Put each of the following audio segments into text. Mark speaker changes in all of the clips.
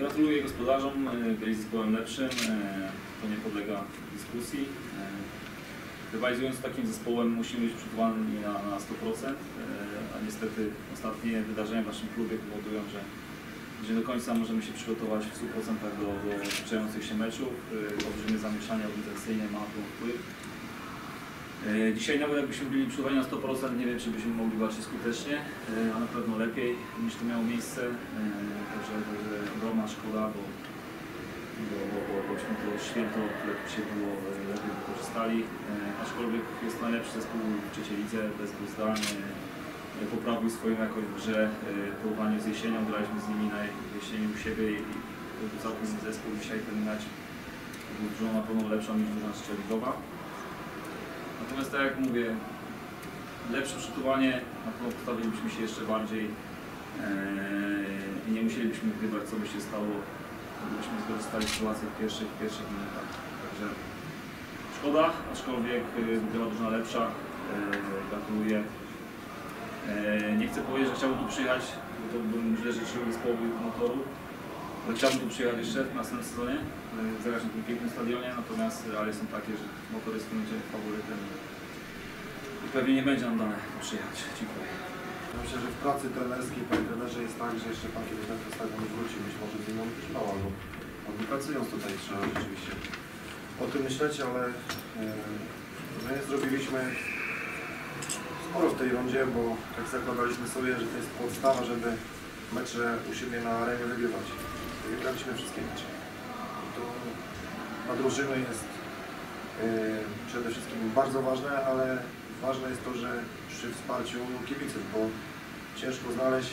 Speaker 1: Gratuluję gospodarzom, e, byli zespołem lepszym, e, to nie podlega dyskusji. E, Rywalizując z takim zespołem musimy być przygotowani na, na 100%, e, a niestety ostatnie wydarzenia w naszym klubie powodują, że, że do końca możemy się przygotować w 100% do, do się meczów. Olbrzymie zamieszanie organizacyjne ma tu wpływ. E, Dzisiaj nawet jakbyśmy byli przygotowani na 100%, nie wiem czy byśmy mogli walczyć skutecznie, e, a na pewno lepiej niż to miało miejsce. E, Także, ogromna szkoda, bo, bo, bo, bo bośmy to święto, które się było, lepiej wykorzystali. Aczkolwiek jest najlepszy zespół w trzeciej lidze, bezbezdalnie e, poprawił swoją jakość w grze w z jesienią. Graliśmy z nimi na jesieni u siebie i całkiem zespół. Dzisiaj ten mecz był drużyną na pewno lepszą niż drużyna strzeligowa. Natomiast tak jak mówię, lepsze przygotowanie, na pewno postawilibyśmy się jeszcze bardziej eee, i nie musielibyśmy wygrywać, co by się stało, gdybyśmy wykorzystali sytuację w pierwszych, pierwszych minutach. Także szkoda, aczkolwiek była duża lepsza. Eee, gratuluję. Nie chcę powiedzieć, że chciałbym tu przyjechać, bo to bym źle życzył zespołowi motoru. Tu przyjechać jeszcze w następnym sezonie, e, zagrać na tym pięknym stadionie, natomiast realia są takie, że motor jest w tym momencie faworytem i pewnie nie będzie nam dane przyjechać. Dziękuję.
Speaker 2: Myślę, że w pracy trenerskiej, panie trenerze, jest tak, że jeszcze pan kiedyś na ten stadion wróci, być może z inną liczbą, albo, albo pracując tutaj trzeba rzeczywiście o tym myśleć, ale yy, my zrobiliśmy sporo w tej rundzie, bo tak zakładaliśmy sobie, że to jest podstawa, żeby mecze u siebie na arenie wygrywać. Wygraliśmy wszystkie mecze. To drużyny jest yy, przede wszystkim bardzo ważne, ale ważne jest to, że przy wsparciu kibiców, bo ciężko znaleźć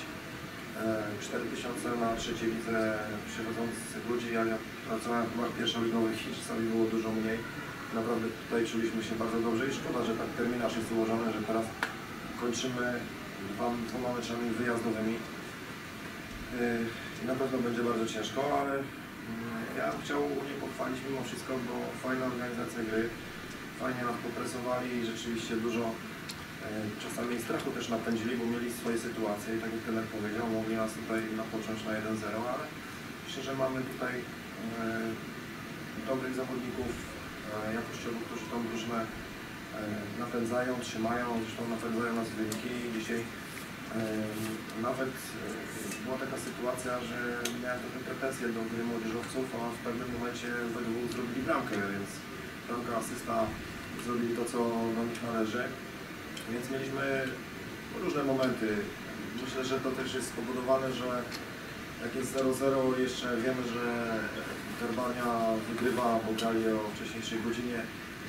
Speaker 2: e, 4000 na trzeciej lidze przychodzących ludzi. Ja, ja pracowałem w klubach pierwszoligowych i czasami było dużo mniej. Naprawdę tutaj czuliśmy się bardzo dobrze i szkoda, że tak terminarz jest ułożony, że teraz kończymy dwoma meczami wyjazdowymi. I na pewno będzie bardzo ciężko, ale mm, ja bym chciał nie pochwalić mimo wszystko, bo fajna organizacja gry, fajnie nas popresowali i rzeczywiście dużo e, czasami strachu też napędzili, bo mieli swoje sytuacje i tak jak trener powiedział, mogli nas tutaj napocząć na 1-0, ale myślę, że mamy tutaj e, dobrych zawodników jakościowo, którzy tą drużynę napędzają, trzymają, zresztą napędzają nas wyniki dzisiaj nawet e, była taka sytuacja, że miałem trochę pretensje do gry młodzieżowców, a w pewnym momencie we zrobili bramkę, więc bramka, asysta zrobili to, co do nich należy. Więc mieliśmy różne momenty. Myślę, że to też jest spowodowane, że jak jest 0-0 jeszcze wiemy, że Terbania wygrywa, bo grali o wcześniejszej godzinie.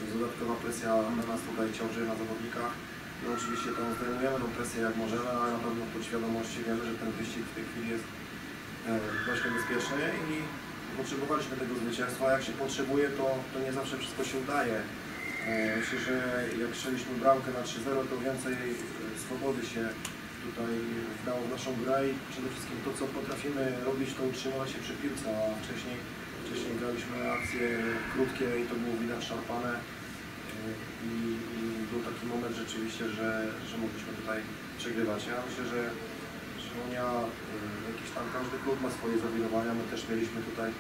Speaker 2: Jest dodatkowa presja na nas tutaj ciąży na zawodnikach. No oczywiście tą zdejmujemy tą presję jak możemy, ale na pewno w podświadomości wiemy, że ten wyścig w tej chwili jest e, dość niebezpieczny i potrzebowaliśmy tego zwycięstwa. Jak się potrzebuje, to, to nie zawsze wszystko się udaje. E, Myślę, że jak strzeliśmy bramkę na 3-0, to więcej e, swobody się tutaj wdało w naszą grę i przede wszystkim to, co potrafimy robić, to utrzymywać się przy piłce, a wcześniej, wcześniej graliśmy akcje krótkie i to było widać szarpane i, i był taki moment rzeczywiście, że, że mogliśmy tutaj przegrywać. Ja myślę, że że Unia, e, jakiś tam każdy klub ma swoje zawirowania, my też mieliśmy tutaj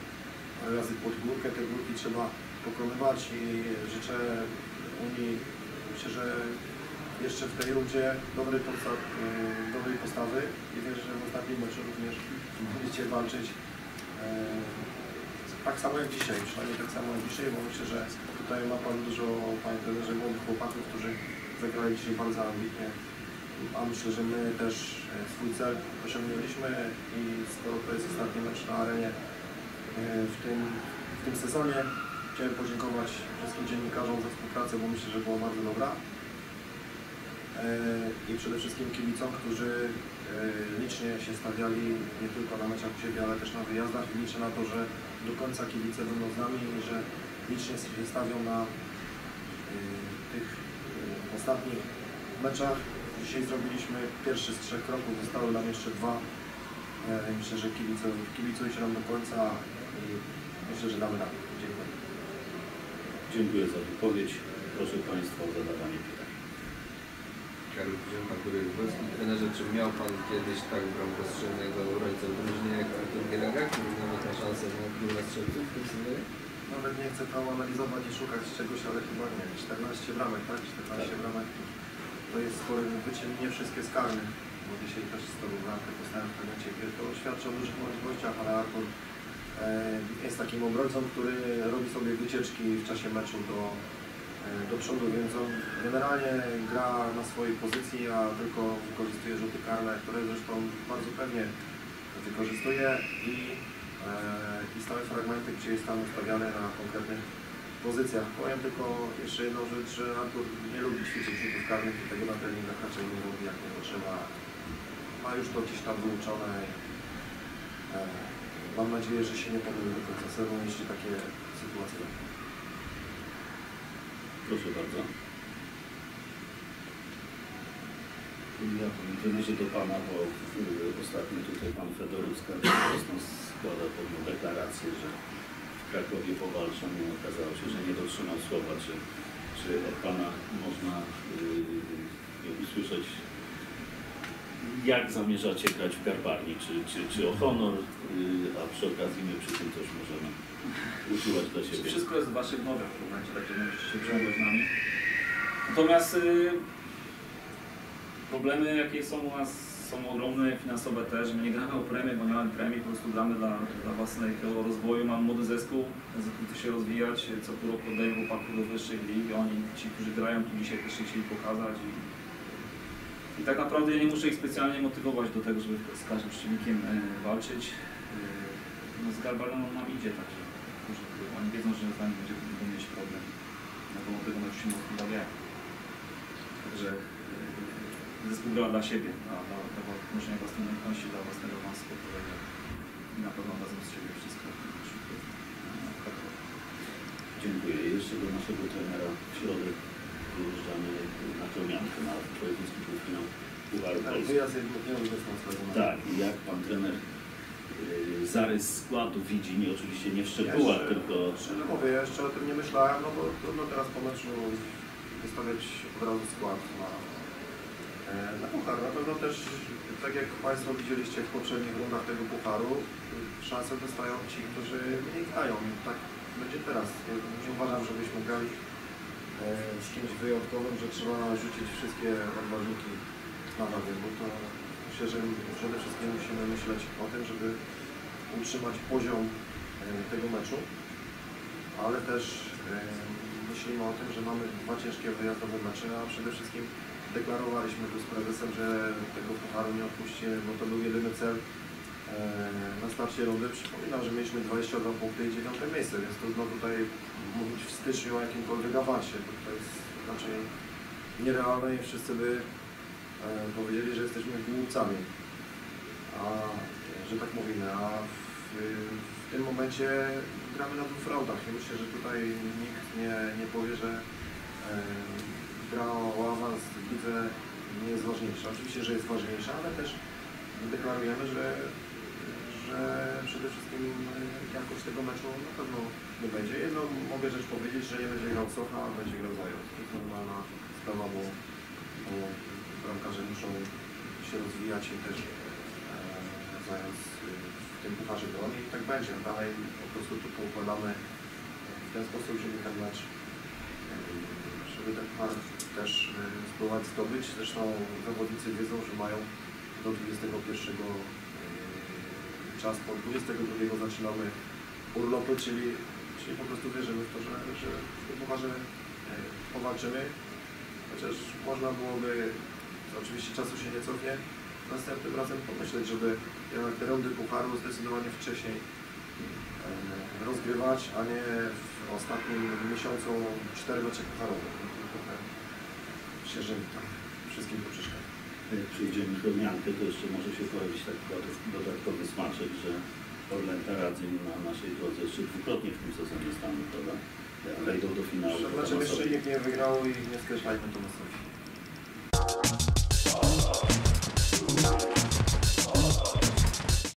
Speaker 2: razy pod górkę, te górki trzeba pokonywać i życzę Unii, myślę, że jeszcze w tej rundzie dobrej, podsta- e, dobrej postawy. I wierzę, że w ostatnim meczu również będziecie walczyć e, tak samo jak dzisiaj, przynajmniej tak samo jak dzisiaj, bo myślę, że tutaj ma Pan dużo, Panie trenerze, młodych chłopaków, którzy zagrali dzisiaj bardzo ambitnie a myślę, że my też e, swój cel osiągnęliśmy i skoro to jest ostatni mecz na arenie e, w tym, w tym sezonie, chciałem podziękować wszystkim dziennikarzom za współpracę, bo myślę, że była bardzo dobra. E, I przede wszystkim kibicom, którzy licznie się stawiali nie tylko na meczach u siebie, ale też na wyjazdach i liczę na to, że do końca kibice będą z nami i że licznie się stawią na e, tych e, ostatnich meczach. Dzisiaj zrobiliśmy pierwszy z trzech kroków, zostały nam jeszcze dwa. E, Myślę, że kibice, kibicujcie nam do końca i myślę, że damy radę. Dziękuję.
Speaker 3: Dziękuję za wypowiedź. Proszę Państwa o zadawanie pytań.
Speaker 4: Karol Kuziemka, który Trenerze, czy miał Pan kiedyś tak bramkostrzelnego obrońcę w drużynie jak Artur Gieranga, który nawet
Speaker 2: nie chcę tam analizować i szukać czegoś, ale chyba nie. 14 bramek, tak? 14
Speaker 3: Tak.
Speaker 2: bramek to jest spory wyczyń, nie wszystkie skarne. Bo dzisiaj też z tobą bramkę postałem w pewnym gry. To świadczy o dużych możliwościach, ale Artur e, jest takim obrońcą, który robi sobie wycieczki w czasie meczu do, e, do przodu, więc on generalnie gra na swojej pozycji, a tylko wykorzystuje rzuty karne, które zresztą bardzo pewnie wykorzystuje i, i stałe fragmenty, gdzie jest tam ustawiany na konkretnych pozycjach. Powiem tylko jeszcze jedną rzecz, że Artur nie lubi ćwiczyć rzutów karnych i tego na treningach raczej nie robi jak nie potrzeba. Ma już to gdzieś tam wyuczone. E, mam nadzieję, że się nie pomyli do końca sezonu, jeśli takie sytuacje.
Speaker 3: Proszę bardzo. Ja powiem że do Pana, bo y, ostatnio tutaj Pan pewną że w Krakowie powalczą i okazało się, że nie dotrzymał słowa. Czy, czy od Pana można y, usłyszeć, jak zamierzacie grać w Karbarni? Czy, czy, czy o honor, y, a przy okazji my przy tym też możemy uczuwać dla siebie?
Speaker 1: Wszystko jest w Waszych nogach w momencie, także musicie się przejmować nami. Natomiast y, problemy, jakie są u nas, są ogromne, finansowe też. Nie gramy o premię, bo nie mamy premii, po prostu gramy dla, dla własnego rozwoju. Mam młody zespół, zespół chce się rozwijać, co pół roku oddaję chłopaków do wyższych lig. Oni, ci, którzy grają tu dzisiaj też się chcieli pokazać. I, i tak naprawdę ja nie muszę ich specjalnie motywować do tego, żeby z każdym przeciwnikiem e, walczyć. E, no z Garbarem nam idzie, także oni wiedzą, że z nami będzie, mieć problem. Na pewno tego się mocno bawiają. Także yy, zespół gra dla siebie, dla, dla, dla podnoszenia własnej umiejętności, dla własnego awansu. I na pewno dadzą z siebie wszystko.
Speaker 3: Dziękuję. Jeszcze do naszego trenera w środek wyjeżdżamy na Kromiankę, na wojewódzki półfinał Pucharu
Speaker 2: Tak,
Speaker 3: Polski. Tak, i jak Pan trener y, zarys składu widzi, nie oczywiście nie w szczegółach,
Speaker 2: Jeszcze-
Speaker 3: tylko
Speaker 2: Szczerze mówię, ja jeszcze o tym nie myślałem, no bo trudno teraz po meczu wystawiać od razu skład na, na puchar. Na pewno też, tak jak Państwo widzieliście w poprzednich rundach tego pucharu, szansę dostają ci, którzy mniej grają. Tak będzie teraz. Nie uważam, żebyśmy grali e, z kimś wyjątkowym, że trzeba rzucić wszystkie odważniki na nogę, bo to myślę, że przede wszystkim musimy myśleć o tym, żeby utrzymać poziom e, tego meczu, ale też e, myślimy o tym, że mamy dwa ciężkie wyjazdowe mecze, a przede wszystkim deklarowaliśmy tu z prezesem, że tego pucharu nie odpuścimy, bo to był jedyny cel e, na starcie rundy. Przypominam, że mieliśmy 22 punkty i 9 miejsce, więc trudno tutaj mówić w styczniu o jakimkolwiek awansie, bo to jest raczej nierealne i wszyscy by e, powiedzieli, że jesteśmy głupcami. A że tak mówimy, a w, w tym momencie gramy na dwóch frontach i myślę, że tutaj nikt nie, nie powie, że gra o awans w nie jest ważniejsza. Oczywiście, że jest ważniejsza, ale też deklarujemy, że, że przede wszystkim e, jakość tego meczu na pewno nie będzie. Jedną mogę rzecz powiedzieć, że nie będzie grał Socha, a będzie grał Zając. To jest normalna sprawa, bo, bo bramkarze muszą się rozwijać i też e, Zając e, w tym pucharze broni i tak będzie. Dalej po prostu tu poukładamy w ten sposób, żeby ten mecz, e, żeby ten puchar też e, spróbować zdobyć. Zresztą zawodnicy wiedzą, że mają do 21 e, czas, po 22 zaczynamy urlopy, czyli, czyli po prostu wierzymy w to, że, że w tym pucharze e, powalczymy. Chociaż można byłoby, oczywiście czasu się nie cofnie, następnym razem pomyśleć, żeby jednak te rundy pucharu zdecydowanie wcześniej e, rozgrywać, a nie w ostatnim miesiącu cztery mecze pucharowe. Się, że tam wszystkim to przeszkadza.
Speaker 3: jak przyjdziemy do Miankę, to jeszcze może się pojawić taki dodat- dodatkowy smaczek, że Orlen Taradzyn na naszej drodze jeszcze dwukrotnie w tym sezonie stanął, prawda? A Wejdą do finału.
Speaker 2: Znaczy jeszcze nikt nie wygrał i nie skreślajmy to na sobie. Thank you.